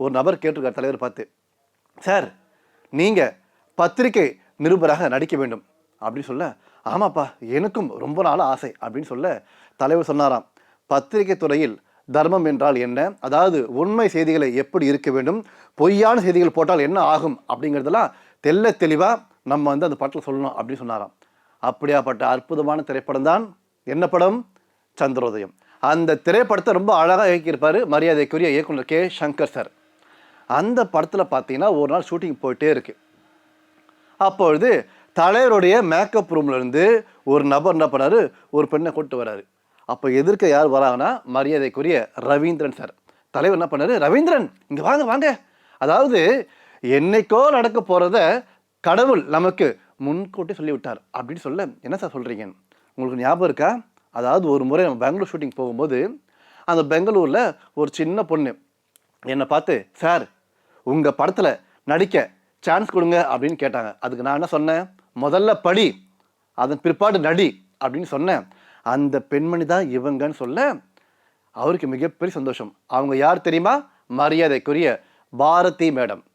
ஒரு நபர் கேட்டிருக்கார் தலைவர் பார்த்து சார் நீங்கள் பத்திரிகை நிருபராக நடிக்க வேண்டும். அப்படின்னு சொல்ல ஆமாப்பா எனக்கும் ரொம்ப நாள் ஆசை. அப்படின்னு சொல்ல தலைவர் சொன்னாராம் பத்திரிகை துறையில் தர்மம் என்றால் என்ன? அதாவது உண்மை செய்திகளை எப்படி இருக்க வேண்டும்? பொய்யான செய்திகள் போட்டால் என்ன ஆகும்? அப்படிங்கிறதெல்லாம் தெல்ல தெளிவாக நம்ம வந்து அந்த படத்தில் சொல்லணும் அப்படின்னு சொன்னாராம். அப்படியாப்பட்ட அற்புதமான திரைப்படம் தான் என்ன படம்? சந்திரோதயம். அந்த திரைப்படத்தை ரொம்ப அழகாக இயக்கியிருப்பார் மரியாதைக்குரிய இயக்குனர் கே. சங்கர் சார். அந்த படத்தில் பார்த்தீங்கன்னா ஒரு நாள் ஷூட்டிங் போயிட்டே இருக்குது அப்பொழுது தலைவருடைய மேக்கப் ரூம்லேருந்து ஒரு நபர் என்ன பண்ணாரு? ஒரு பெண்ணை கூட்டு வராரு. அப்போ எதிர்க்க யார் வராங்கன்னா மரியாதைக்குரிய ரவீந்திரன் சார் தலைவர் என்ன பண்ணார்? ரவீந்திரன் இங்கே வாங்க வாங்க. அதாவது என்னைக்கோ நடக்க போகிறத கடவுள் நமக்கு முன்கூட்டி சொல்லி விட்டார் அப்படின்னு சொல்ல என்ன சார் சொல்கிறீங்க உங்களுக்கு ஞாபகம் இருக்கா? அதாவது ஒரு முறை நம்ம பெங்களூர் ஷூட்டிங் போகும்போது அந்த பெங்களூரில் ஒரு சின்ன பொண்ணு என்னை பார்த்து சார் உங்கள் படத்தில் நடிக்க சான்ஸ் கொடுங்க அப்படின்னு கேட்டாங்க. அதுக்கு நான் என்ன சொன்னேன்? முதல்ல படி அதன் பிற்பாடு நடி அப்படின்னு சொன்னேன். அந்த பெண்மணி தான் இவங்கன்னு சொல்ல அவருக்கு மிகப்பெரிய சந்தோஷம். அவங்க யார் தெரியுமா? மரியாதைக்குரிய பாரதி மேடம்.